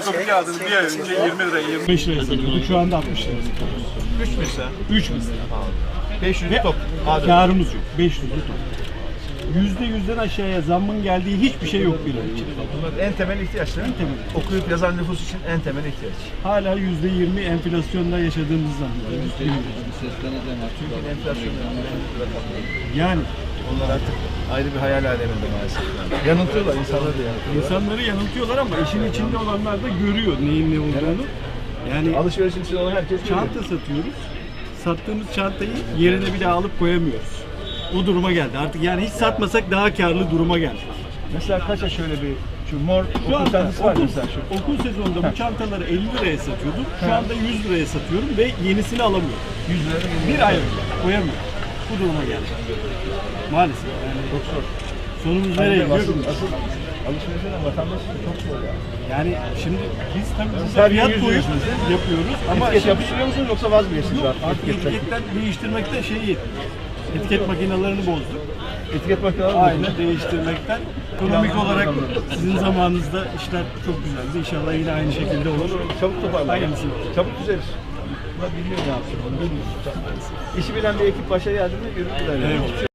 Fotokopi kağıdını bir ay önce 20 liraya 25 liraya satıyorduk. Şu anda 60 liraya satıyoruz. 3 mesela. 3 misli. 500 Ve top. Abi. karımız yok. 500 top. Yüzde yüzden aşağıya zammın geldiği hiçbir şey yok ay için. Bunlar en temel ihtiyaçlar. En temel. Okuyup yazan nüfus için en temel ihtiyaç. Hala yüzde yirmi enflasyonda yaşadığımız zannediyoruz. Çünkü enflasyon Yani onlar artık ayrı bir hayal aleminde maalesef. Yanıltıyorlar insanları da yanıltıyorlar. insanları yanıltıyorlar ama işin içinde olanlar da görüyor neyin ne olduğunu. Yani Alışverişin içinde olan herkes çanta satıyoruz. Sattığımız çantayı yerine daha alıp koyamıyoruz. O duruma geldi. Artık yani hiç satmasak daha karlı duruma geldi. Mesela kaça şöyle bir şu mor Şu okul çantası var okul, mesela şu. okul sezonunda bu çantaları 50 liraya satıyordum. Şu anda 100 liraya satıyorum ve yenisini alamıyorum. 100 lira Bir ay önce koyamıyorum. Bu duruma geldi. Maalesef yani Çok zor. sonumuz nereye gidiyor? Asıl, asıl alışverişe vatandaş çok zor ya. Yani şimdi biz tabii burada fiyat koyup yapıyoruz ama Etiket yapıştırıyor musunuz yoksa vaz mı geçtiniz Yok, artık? artık etiketten? değiştirmekte şey etiket makinelerini bozduk. Etiket makineleri Aynen değiştirmekten. Ekonomik olarak sizin zamanınızda işler çok güzeldi. İnşallah yine aynı şekilde olur. Çabuk toparlanır. Aynısı. Çabuk düzelir. Bunlar bilmiyor ne yapsın. Bilmiyor. İşi bilen bir ekip başa geldi mi yürüdüler. yani.